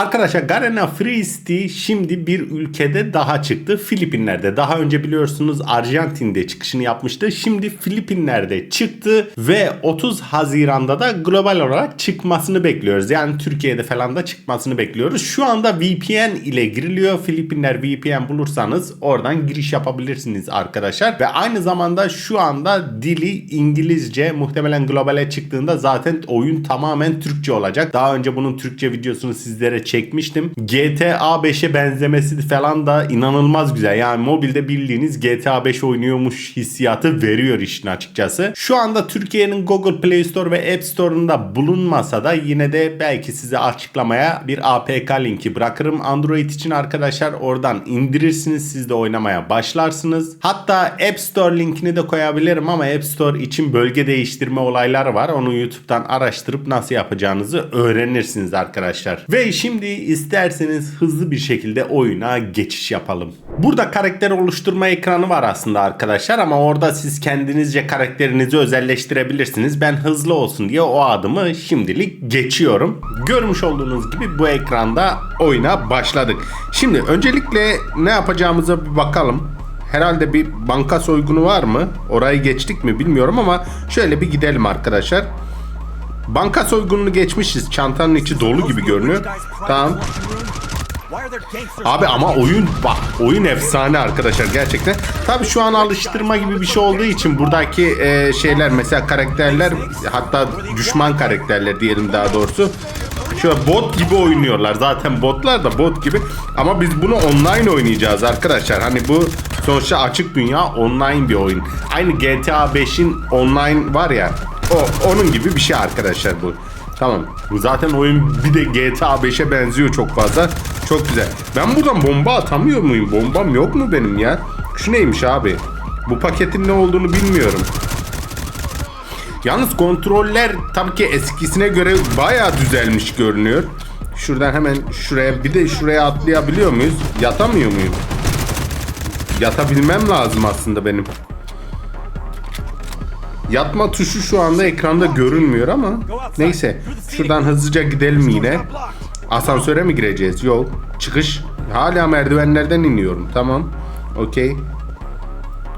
Arkadaşlar Garena Free City şimdi bir ülkede daha çıktı. Filipinler'de. Daha önce biliyorsunuz Arjantin'de çıkışını yapmıştı. Şimdi Filipinler'de çıktı ve 30 Haziran'da da global olarak çıkmasını bekliyoruz. Yani Türkiye'de falan da çıkmasını bekliyoruz. Şu anda VPN ile giriliyor. Filipinler VPN bulursanız oradan giriş yapabilirsiniz arkadaşlar. Ve aynı zamanda şu anda dili İngilizce. Muhtemelen globale çıktığında zaten oyun tamamen Türkçe olacak. Daha önce bunun Türkçe videosunu sizlere çekmiştim. GTA 5'e benzemesi falan da inanılmaz güzel. Yani mobilde bildiğiniz GTA 5 oynuyormuş hissiyatı veriyor işin açıkçası. Şu anda Türkiye'nin Google Play Store ve App Store'unda bulunmasa da yine de belki size açıklamaya bir APK linki bırakırım. Android için arkadaşlar oradan indirirsiniz. Siz de oynamaya başlarsınız. Hatta App Store linkini de koyabilirim ama App Store için bölge değiştirme olayları var. Onu YouTube'dan araştırıp nasıl yapacağınızı öğrenirsiniz arkadaşlar. Ve şimdi isterseniz hızlı bir şekilde oyuna geçiş yapalım. Burada karakter oluşturma ekranı var aslında arkadaşlar ama orada siz kendinizce karakterinizi özelleştirebilirsiniz. Ben hızlı olsun diye o adımı şimdilik geçiyorum. Görmüş olduğunuz gibi bu ekranda oyuna başladık. Şimdi öncelikle ne yapacağımıza bir bakalım. Herhalde bir banka soygunu var mı? Orayı geçtik mi bilmiyorum ama şöyle bir gidelim arkadaşlar. Banka soygununu geçmişiz. Çantanın içi dolu gibi görünüyor. Tamam. Abi ama oyun bak oyun efsane arkadaşlar gerçekten. Tabi şu an alıştırma gibi bir şey olduğu için buradaki e, şeyler mesela karakterler hatta düşman karakterler diyelim daha doğrusu. Şöyle bot gibi oynuyorlar. Zaten botlar da bot gibi. Ama biz bunu online oynayacağız arkadaşlar. Hani bu sonuçta açık dünya online bir oyun. Aynı GTA 5'in online var ya. O onun gibi bir şey arkadaşlar bu. Tamam. Bu zaten oyun bir de GTA 5'e benziyor çok fazla. Çok güzel. Ben buradan bomba atamıyor muyum? Bombam yok mu benim ya? Şu neymiş abi? Bu paketin ne olduğunu bilmiyorum. Yalnız kontroller tabii ki eskisine göre bayağı düzelmiş görünüyor. Şuradan hemen şuraya bir de şuraya atlayabiliyor muyuz? Yatamıyor muyum? Yatabilmem lazım aslında benim. Yatma tuşu şu anda ekranda görünmüyor ama neyse. Şuradan hızlıca gidelim yine. Asansöre mi gireceğiz? Yok. Çıkış. Hala merdivenlerden iniyorum. Tamam. Okey.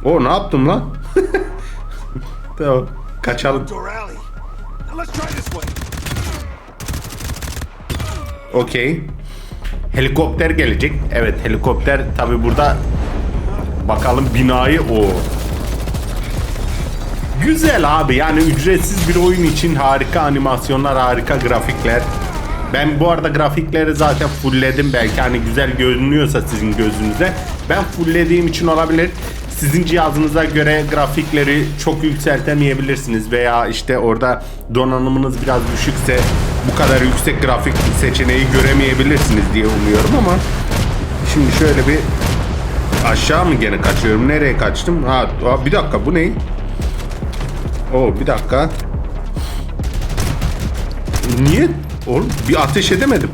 O ne yaptım lan? tamam. Kaçalım. Okey. Helikopter gelecek. Evet helikopter tabi burada bakalım binayı o. Güzel abi yani ücretsiz bir oyun için harika animasyonlar harika grafikler. Ben bu arada grafikleri zaten fullledim belki hani güzel görünüyorsa sizin gözünüze. Ben fulllediğim için olabilir. Sizin cihazınıza göre grafikleri çok yükseltemeyebilirsiniz veya işte orada donanımınız biraz düşükse bu kadar yüksek grafik seçeneği göremeyebilirsiniz diye umuyorum ama şimdi şöyle bir aşağı mı gene kaçıyorum? Nereye kaçtım? Ha bir dakika bu ne? Oo bir dakika. Niye? Oğlum bir ateş edemedim.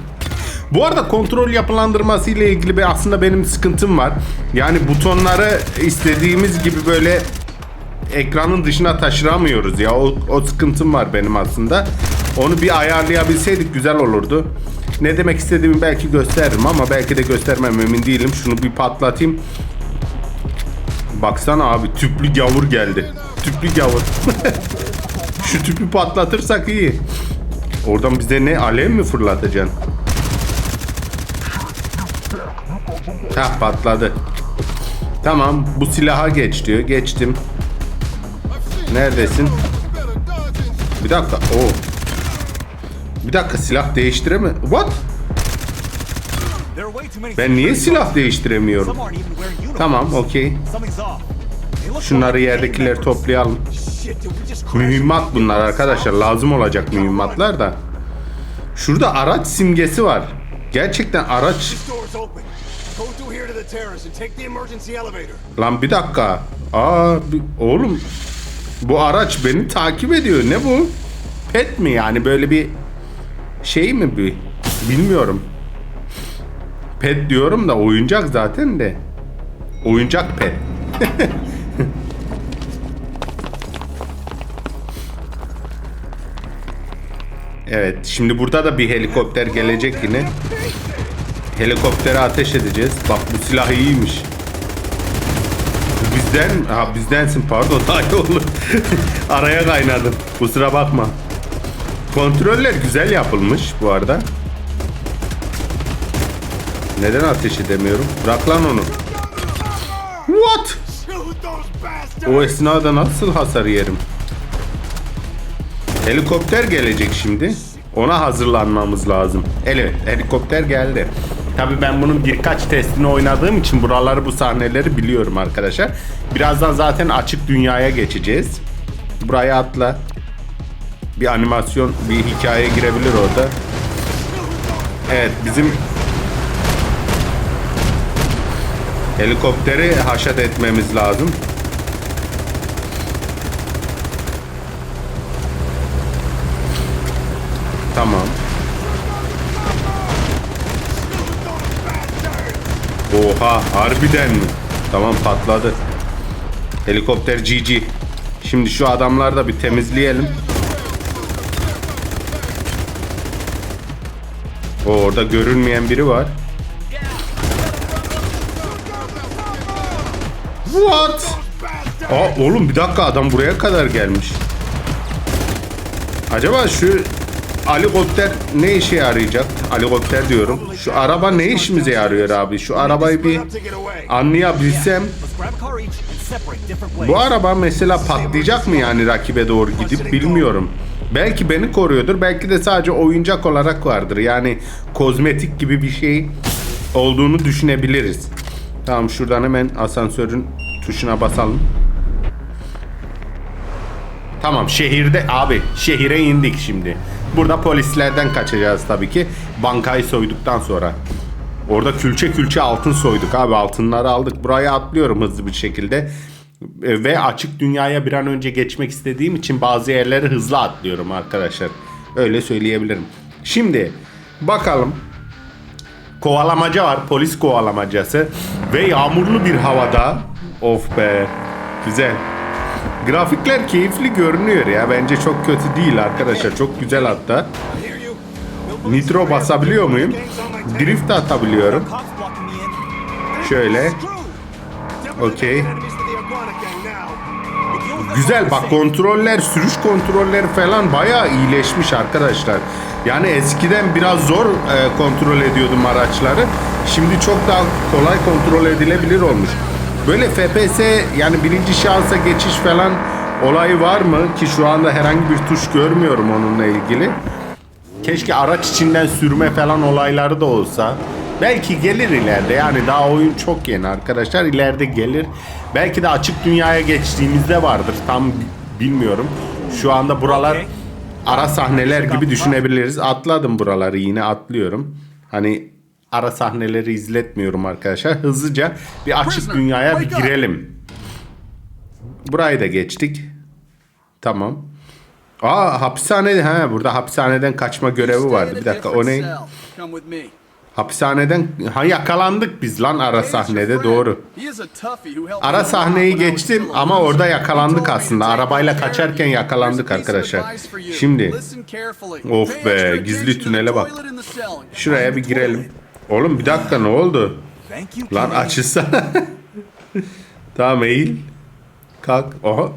Bu arada kontrol yapılandırması ile ilgili bir aslında benim sıkıntım var. Yani butonları istediğimiz gibi böyle ekranın dışına taşıramıyoruz ya. O, o sıkıntım var benim aslında. Onu bir ayarlayabilseydik güzel olurdu. Ne demek istediğimi belki gösteririm ama belki de göstermem emin değilim. Şunu bir patlatayım. Baksana abi tüplü gavur geldi. Tüplü gavur. Şu tüpü patlatırsak iyi. Oradan bize ne alev mi fırlatacaksın? Hah patladı. Tamam bu silaha geç diyor. Geçtim. Neredesin? Bir dakika. Oo. Bir dakika silah değiştireme. What? Ben niye silah değiştiremiyorum? Tamam okey. Şunları yerdekileri toplayalım. Mühimmat bunlar arkadaşlar. Lazım olacak mühimmatlar da. Şurada araç simgesi var. Gerçekten araç... Lan bir dakika. Aa bir- oğlum. Bu araç beni takip ediyor. Ne bu? Pet mi yani böyle bir şey mi bir? Bilmiyorum. Pet diyorum da oyuncak zaten de. Oyuncak pet. Evet şimdi burada da bir helikopter gelecek yine. Helikoptere ateş edeceğiz. Bak bu silah iyiymiş. Bizden, ha bizdensin pardon. Ay oğlum. Araya kaynadım. Kusura bakma. Kontroller güzel yapılmış bu arada. Neden ateş edemiyorum? Bırak lan onu. What? O esnada nasıl hasar yerim? Helikopter gelecek şimdi. Ona hazırlanmamız lazım. Evet, helikopter geldi. Tabii ben bunun birkaç testini oynadığım için buraları bu sahneleri biliyorum arkadaşlar. Birazdan zaten açık dünyaya geçeceğiz. Buraya atla. Bir animasyon, bir hikaye girebilir orada. Evet, bizim helikopteri haşat etmemiz lazım. Tamam. Oha harbiden mi? Tamam patladı. Helikopter GG. Şimdi şu adamları da bir temizleyelim. O orada görünmeyen biri var. What? Aa oğlum bir dakika adam buraya kadar gelmiş. Acaba şu helikopter ne işe yarayacak? Helikopter diyorum. Şu araba ne işimize yarıyor abi? Şu arabayı bir anlayabilsem. Bu araba mesela patlayacak mı yani rakibe doğru gidip bilmiyorum. Belki beni koruyordur. Belki de sadece oyuncak olarak vardır. Yani kozmetik gibi bir şey olduğunu düşünebiliriz. Tamam şuradan hemen asansörün tuşuna basalım. Tamam şehirde abi şehire indik şimdi. Burada polislerden kaçacağız tabii ki. Bankayı soyduktan sonra. Orada külçe külçe altın soyduk abi altınları aldık. Buraya atlıyorum hızlı bir şekilde. E, Ve açık dünyaya bir an önce geçmek istediğim için bazı yerleri hızlı atlıyorum arkadaşlar. Öyle söyleyebilirim. Şimdi bakalım. Kovalamaca var. Polis kovalamacası. Ve yağmurlu bir havada. Of be. Güzel. Grafikler keyifli görünüyor ya. Bence çok kötü değil arkadaşlar. Çok güzel hatta. Nitro basabiliyor muyum? Drift atabiliyorum. Şöyle. Us Güzel bak kontroller, sürüş kontrolleri falan bayağı iyileşmiş arkadaşlar. Yani eskiden biraz zor e, kontrol ediyordum araçları. Şimdi çok daha kolay kontrol edilebilir olmuş. Böyle FPS yani birinci şansa geçiş falan olayı var mı? Ki şu anda herhangi bir tuş görmüyorum onunla ilgili. Keşke araç içinden sürme falan olayları da olsa. Belki gelir ileride. Yani daha oyun çok yeni arkadaşlar. İleride gelir. Belki de açık dünyaya geçtiğimizde vardır. Tam bilmiyorum. Şu anda buralar ara sahneler gibi düşünebiliriz. Atladım buraları yine atlıyorum. Hani ara sahneleri izletmiyorum arkadaşlar. Hızlıca bir açık dünyaya bir girelim. Burayı da geçtik. Tamam. Aa hapishane ha burada hapishaneden kaçma görevi vardı. Bir dakika o ne? Hapishaneden ha yakalandık biz lan ara sahnede doğru. Ara sahneyi geçtim ama orada yakalandık aslında. Arabayla kaçarken yakalandık arkadaşlar. Şimdi Of be, gizli tünele bak. şuraya bir girelim. Oğlum bir dakika ne oldu? Lan açılsana. tamam eğil. Kalk. Oha.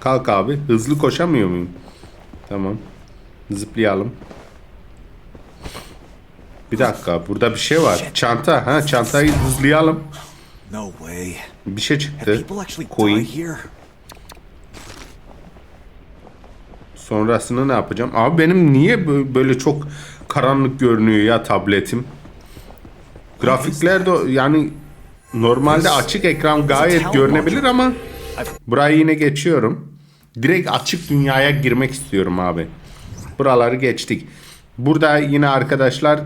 Kalk abi. Hızlı koşamıyor muyum? Tamam. Zıplayalım. Bir dakika. Burada bir şey var. Çanta. Ha çantayı hızlayalım. Bir şey çıktı. Coin. Sonrasını ne yapacağım? Abi benim niye bö- böyle çok karanlık görünüyor ya tabletim? Grafikler de yani normalde açık ekran gayet görünebilir ama burayı yine geçiyorum. Direkt açık dünyaya girmek istiyorum abi. Buraları geçtik. Burada yine arkadaşlar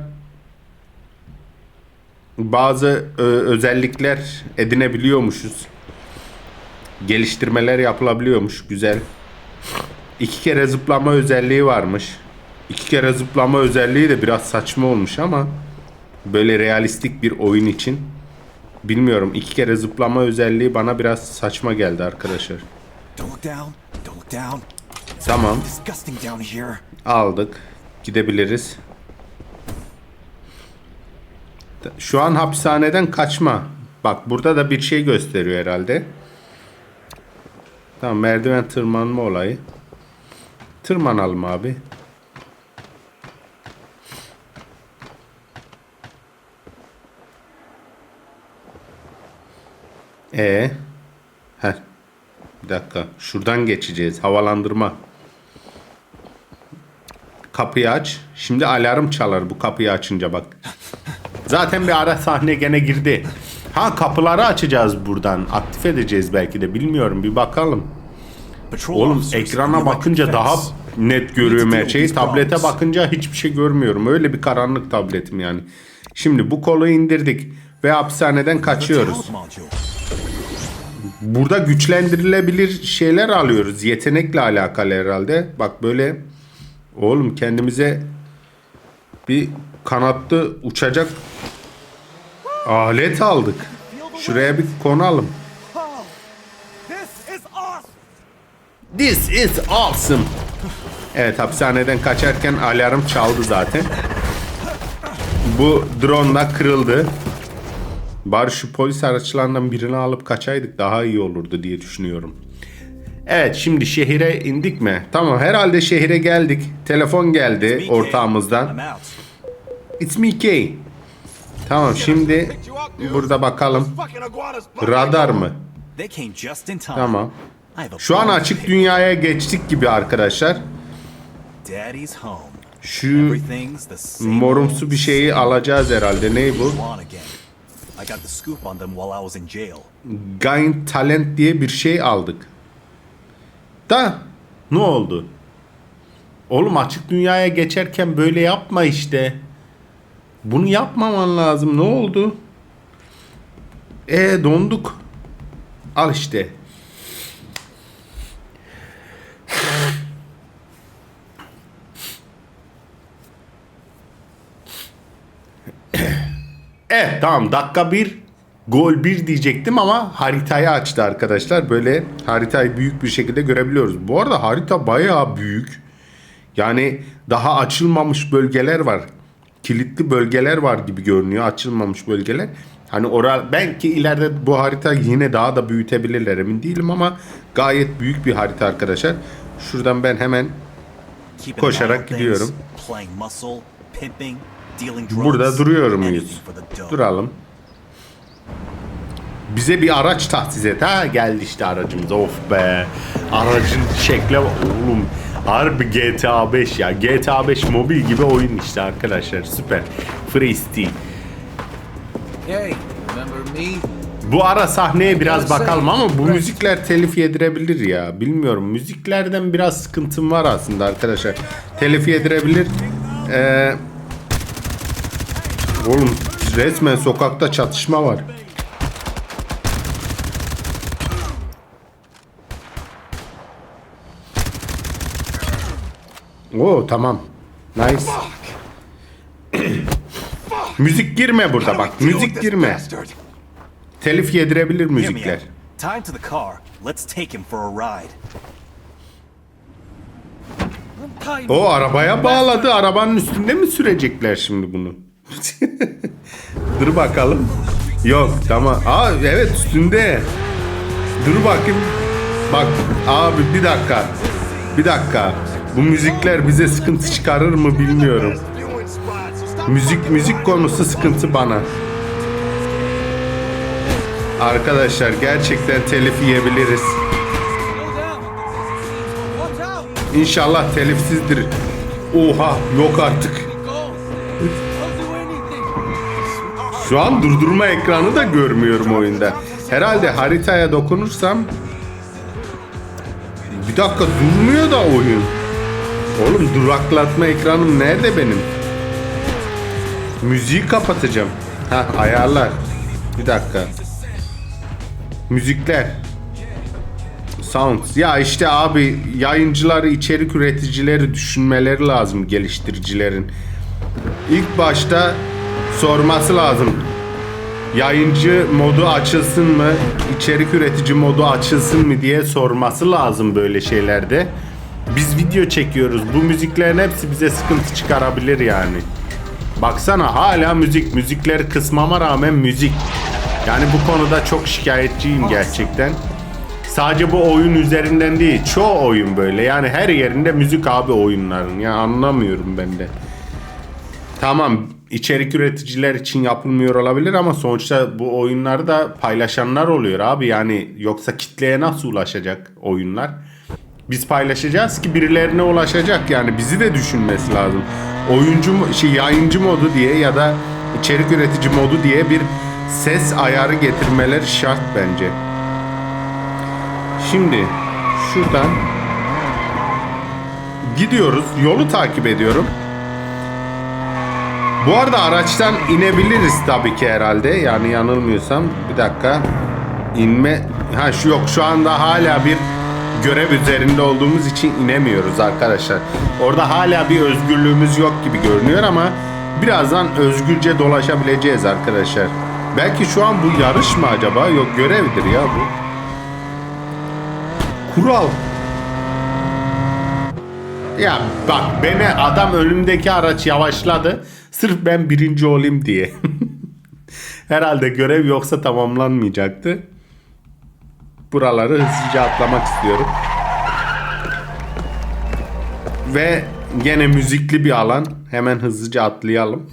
bazı ö, özellikler edinebiliyormuşuz. Geliştirmeler yapılabiliyormuş. Güzel. İki kere zıplama özelliği varmış. İki kere zıplama özelliği de biraz saçma olmuş ama böyle realistik bir oyun için bilmiyorum. İki kere zıplama özelliği bana biraz saçma geldi arkadaşlar. Tamam aldık. gidebiliriz. Şu an hapishaneden kaçma. Bak burada da bir şey gösteriyor herhalde. Tamam merdiven tırmanma olayı. Tırmanalım abi. E Heh. Bir dakika. Şuradan geçeceğiz. Havalandırma. Kapıyı aç. Şimdi alarm çalar bu kapıyı açınca bak. Zaten bir ara sahne gene girdi. Ha kapıları açacağız buradan. Aktif edeceğiz belki de bilmiyorum. Bir bakalım. Oğlum ekrana bakınca daha net görüyorum her şeyi. Tablete bakınca hiçbir şey görmüyorum. Öyle bir karanlık tabletim yani. Şimdi bu kolu indirdik ve hapishaneden kaçıyoruz. Burada güçlendirilebilir şeyler alıyoruz. Yetenekle alakalı herhalde. Bak böyle oğlum kendimize bir kanatlı uçacak alet aldık. Şuraya bir konalım. This is awesome. This is awesome. Evet hapishaneden kaçarken alarm çaldı zaten. Bu drone da kırıldı. Bari şu polis araçlarından birini alıp kaçaydık daha iyi olurdu diye düşünüyorum. Evet şimdi şehire indik mi? Tamam herhalde şehire geldik. Telefon geldi ortağımızdan. It's me K. Tamam şimdi burada bakalım. Radar mı? Tamam. Şu an açık dünyaya geçtik gibi arkadaşlar. Şu morumsu bir şeyi alacağız herhalde. Ne bu? I got the scoop on them while I was in jail. Gain Talent diye bir şey aldık. Da ne oldu? Oğlum açık dünyaya geçerken böyle yapma işte. Bunu yapmaman lazım. Ne oldu? E donduk. Al işte. Evet tamam dakika bir gol bir diyecektim ama haritayı açtı arkadaşlar. Böyle haritayı büyük bir şekilde görebiliyoruz. Bu arada harita bayağı büyük. Yani daha açılmamış bölgeler var. Kilitli bölgeler var gibi görünüyor. Açılmamış bölgeler. Hani oral belki ileride bu harita yine daha da büyütebilirler emin değilim ama gayet büyük bir harita arkadaşlar. Şuradan ben hemen Koşarak gidiyorum. Burada duruyor muyuz? Duralım. Bize bir araç tahsis et. Ha geldi işte aracımız. Of be. Aracın şekli oğlum. Harbi GTA 5 ya. GTA 5 mobil gibi oyun işte arkadaşlar. Süper. Freestyle. Hey, remember me? Bu ara sahneye biraz bakalım ama bu müzikler telif yedirebilir ya. Bilmiyorum. Müziklerden biraz sıkıntım var aslında arkadaşlar. Telif yedirebilir. Ee, oğlum resmen sokakta çatışma var. Oo tamam. Nice. müzik girme burada bak. Müzik girme. Telif yedirebilir müzikler. Time to the car. Let's take him for a ride. O arabaya bağladı. Arabanın üstünde mi sürecekler şimdi bunu? Dur bakalım. Yok tamam. Aa evet üstünde. Dur bakayım. Bak abi bir dakika. Bir dakika. Bu müzikler bize sıkıntı çıkarır mı bilmiyorum. Müzik müzik konusu sıkıntı bana. Arkadaşlar gerçekten telif yiyebiliriz. İnşallah telifsizdir. Oha yok artık. Şu an durdurma ekranı da görmüyorum oyunda. Herhalde haritaya dokunursam bir dakika durmuyor da oyun. Oğlum duraklatma ekranım nerede benim? Müziği kapatacağım. Ha ayarlar. Bir dakika. Müzikler. Sound. Ya işte abi yayıncıları, içerik üreticileri düşünmeleri lazım geliştiricilerin. İlk başta sorması lazım. Yayıncı modu açılsın mı? içerik üretici modu açılsın mı diye sorması lazım böyle şeylerde. Biz video çekiyoruz. Bu müziklerin hepsi bize sıkıntı çıkarabilir yani. Baksana hala müzik. Müzikleri kısmama rağmen müzik. Yani bu konuda çok şikayetçiyim gerçekten. Sadece bu oyun üzerinden değil. Çoğu oyun böyle. Yani her yerinde müzik abi oyunların. Ya anlamıyorum ben de. Tamam içerik üreticiler için yapılmıyor olabilir ama sonuçta bu oyunları da paylaşanlar oluyor abi. Yani yoksa kitleye nasıl ulaşacak oyunlar? Biz paylaşacağız ki birilerine ulaşacak yani bizi de düşünmesi lazım. Oyuncu şey yayıncı modu diye ya da içerik üretici modu diye bir ses ayarı getirmeleri şart bence. Şimdi şuradan gidiyoruz. Yolu takip ediyorum. Bu arada araçtan inebiliriz tabii ki herhalde. Yani yanılmıyorsam. Bir dakika. İnme... Ha şu yok şu anda hala bir görev üzerinde olduğumuz için inemiyoruz arkadaşlar. Orada hala bir özgürlüğümüz yok gibi görünüyor ama birazdan özgürce dolaşabileceğiz arkadaşlar. Belki şu an bu yarış mı acaba? Yok görevdir ya bu. Kural. Ya bak beni adam önümdeki araç yavaşladı. Sırf ben birinci olayım diye. Herhalde görev yoksa tamamlanmayacaktı. Buraları hızlıca atlamak istiyorum. Ve gene müzikli bir alan. Hemen hızlıca atlayalım.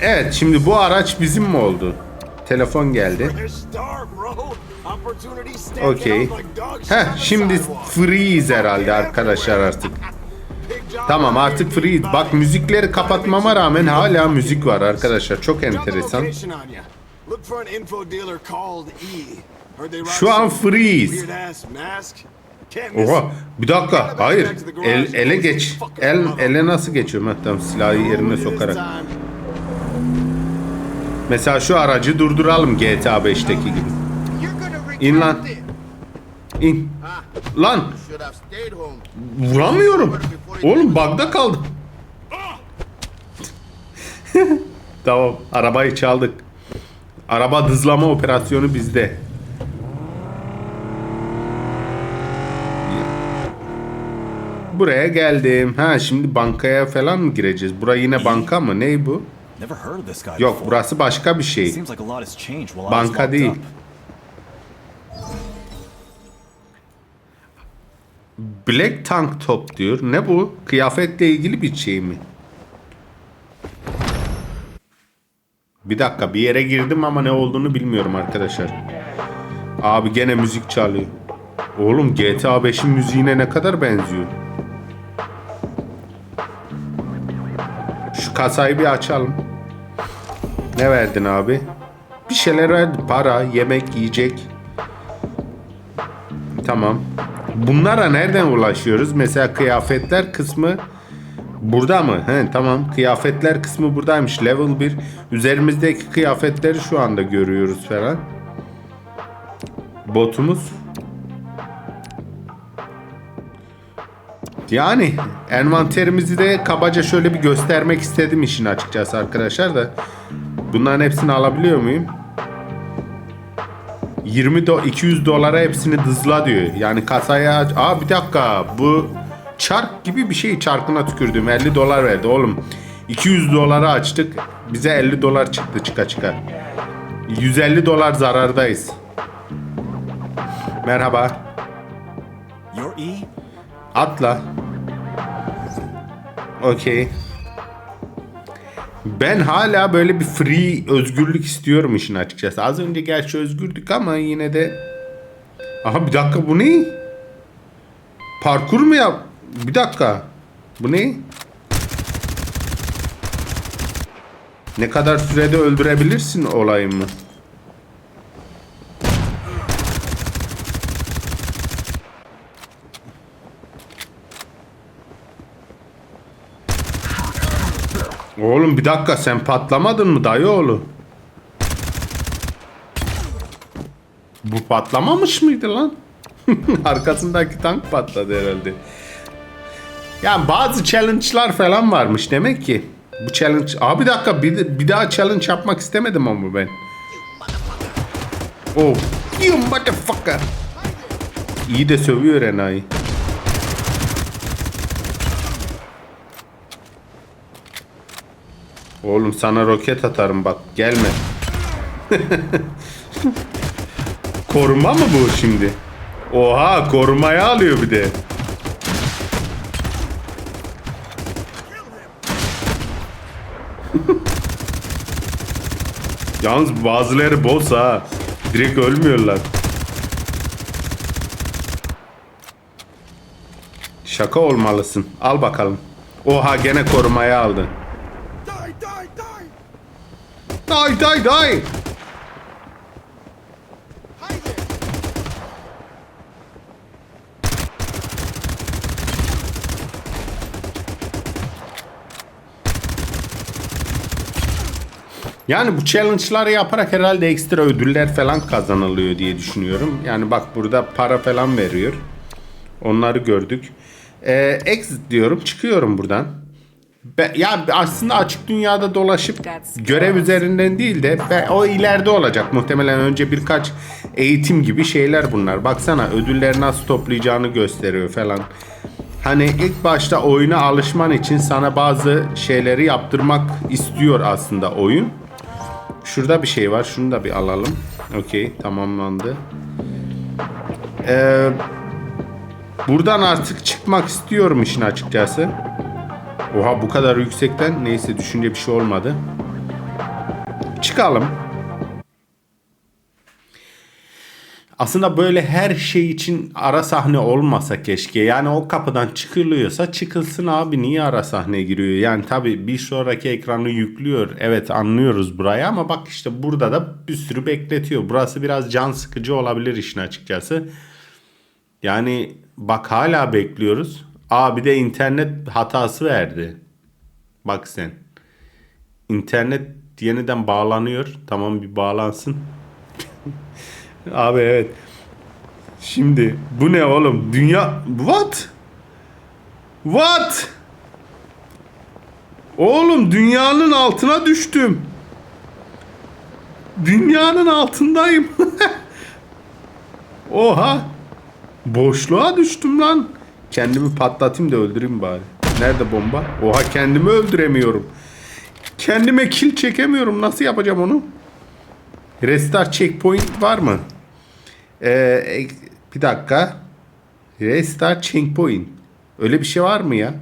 Evet şimdi bu araç bizim mi oldu? Telefon geldi. Okey. Heh şimdi freeze herhalde arkadaşlar artık. Tamam artık here, free. big Bak müzikleri kapatmama rağmen hala müzik var arkadaşlar. Çok enteresan. Şu an freeze. Oha bir dakika hayır el, ele geç el ele nasıl geçiyorum ha tamam silahı yerine sokarak mesela şu aracı durduralım GTA 5'teki gibi İn lan. in lan vuramıyorum oğlum bug'da kaldım tamam arabayı çaldık araba hızlama operasyonu bizde Buraya geldim. Ha şimdi bankaya falan mı gireceğiz? Bura yine banka mı? Ney bu? Yok burası başka bir şey. Seems like Black Tank Top diyor. Ne bu? Kıyafetle ilgili bir şey mi? Bir dakika bir yere girdim ama ne olduğunu bilmiyorum arkadaşlar. Abi gene müzik çalıyor. Oğlum GTA 5'in müziğine ne kadar benziyor. Şu kasayı bir açalım. Ne verdin abi? Bir şeyler verdi. Para, yemek, yiyecek. Tamam. Bunlara nereden ulaşıyoruz? Mesela kıyafetler kısmı burada mı? He tamam. Kıyafetler kısmı buradaymış. Level 1. Üzerimizdeki kıyafetleri şu anda görüyoruz falan. Botumuz. Yani envanterimizi de kabaca şöyle bir göstermek istedim işin açıkçası arkadaşlar da. Bunların hepsini alabiliyor muyum? 20 do 200 dolara hepsini dızla diyor. Yani kasaya. Aa bir dakika bu çark gibi bir şey çarkına tükürdüm. 50 dolar verdi oğlum. 200 dolara açtık. Bize 50 dolar çıktı çıka çıka. 150 dolar zarardayız. Merhaba. E? Atla. Okey. Ben hala böyle bir free özgürlük istiyorum işin açıkçası. Az önce gerçi özgürdük ama yine de... Aha bir dakika bu ne? Parkur mu yap? Bir dakika. Bu ne? Ne kadar sürede öldürebilirsin olayımı? Oğlum bir dakika sen patlamadın mı dayı oğlu? Bu patlamamış mıydı lan? Arkasındaki tank patladı herhalde. Yani bazı challenge'lar falan varmış demek ki. Bu challenge... Abi bir dakika bir, bir daha challenge yapmak istemedim ama ben. Oh. You motherfucker. İyi de sövüyor enayi. Oğlum sana roket atarım bak gelme. Koruma mı bu şimdi? Oha korumaya alıyor bir de. Yalnız bazıları boss ha. Direkt ölmüyorlar. Şaka olmalısın. Al bakalım. Oha gene korumaya aldı. Die, die, die! Yani bu challenge'ları yaparak herhalde ekstra ödüller falan kazanılıyor diye düşünüyorum. Yani bak burada para falan veriyor. Onları gördük. Ee, exit diyorum. Çıkıyorum buradan. Be- ya aslında açık dünyada dolaşıp görev üzerinden değil de be- o ileride olacak muhtemelen önce birkaç eğitim gibi şeyler bunlar. Baksana ödülleri nasıl toplayacağını gösteriyor falan. Hani ilk başta oyuna alışman için sana bazı şeyleri yaptırmak istiyor aslında oyun. Şurada bir şey var. Şunu da bir alalım. Okey tamamlandı. Ee, buradan artık çıkmak istiyorum işin açıkçası. Oha bu kadar yüksekten neyse düşünce bir şey olmadı. Çıkalım. Aslında böyle her şey için ara sahne olmasa keşke. Yani o kapıdan çıkılıyorsa çıkılsın abi niye ara sahne giriyor? Yani tabii bir sonraki ekranı yüklüyor. Evet anlıyoruz burayı ama bak işte burada da bir sürü bekletiyor. Burası biraz can sıkıcı olabilir işin açıkçası. Yani bak hala bekliyoruz. Aa bir de internet hatası verdi. Bak sen. İnternet yeniden bağlanıyor. Tamam bir bağlansın. Abi evet. Şimdi bu ne oğlum? Dünya what? What? Oğlum dünyanın altına düştüm. Dünyanın altındayım. Oha. Boşluğa düştüm lan. Kendimi patlatayım da öldüreyim bari. Nerede bomba? Oha kendimi öldüremiyorum. Kendime kill çekemiyorum. Nasıl yapacağım onu? Restart checkpoint var mı? Ee, bir dakika. Restart checkpoint. Öyle bir şey var mı ya?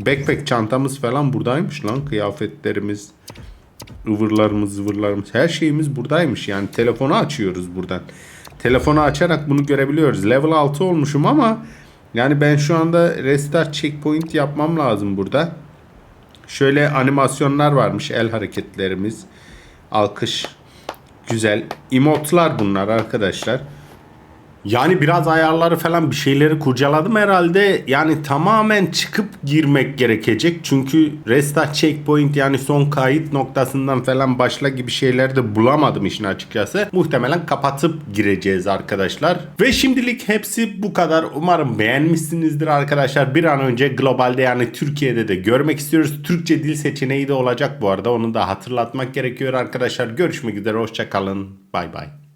Backpack çantamız falan buradaymış lan. Kıyafetlerimiz, ıvırlarımız, zıvırlarımız. Her şeyimiz buradaymış. Yani telefonu açıyoruz buradan. Telefonu açarak bunu görebiliyoruz. Level 6 olmuşum ama yani ben şu anda restart checkpoint yapmam lazım burada. Şöyle animasyonlar varmış. El hareketlerimiz. Alkış. Güzel. Emotlar bunlar arkadaşlar. Yani biraz ayarları falan bir şeyleri kurcaladım herhalde. Yani tamamen çıkıp girmek gerekecek. Çünkü restart checkpoint yani son kayıt noktasından falan başla gibi şeyler de bulamadım işin açıkçası. Muhtemelen kapatıp gireceğiz arkadaşlar. Ve şimdilik hepsi bu kadar. Umarım beğenmişsinizdir arkadaşlar. Bir an önce globalde yani Türkiye'de de görmek istiyoruz. Türkçe dil seçeneği de olacak bu arada. Onu da hatırlatmak gerekiyor arkadaşlar. Görüşmek üzere. Hoşçakalın. Bay bay.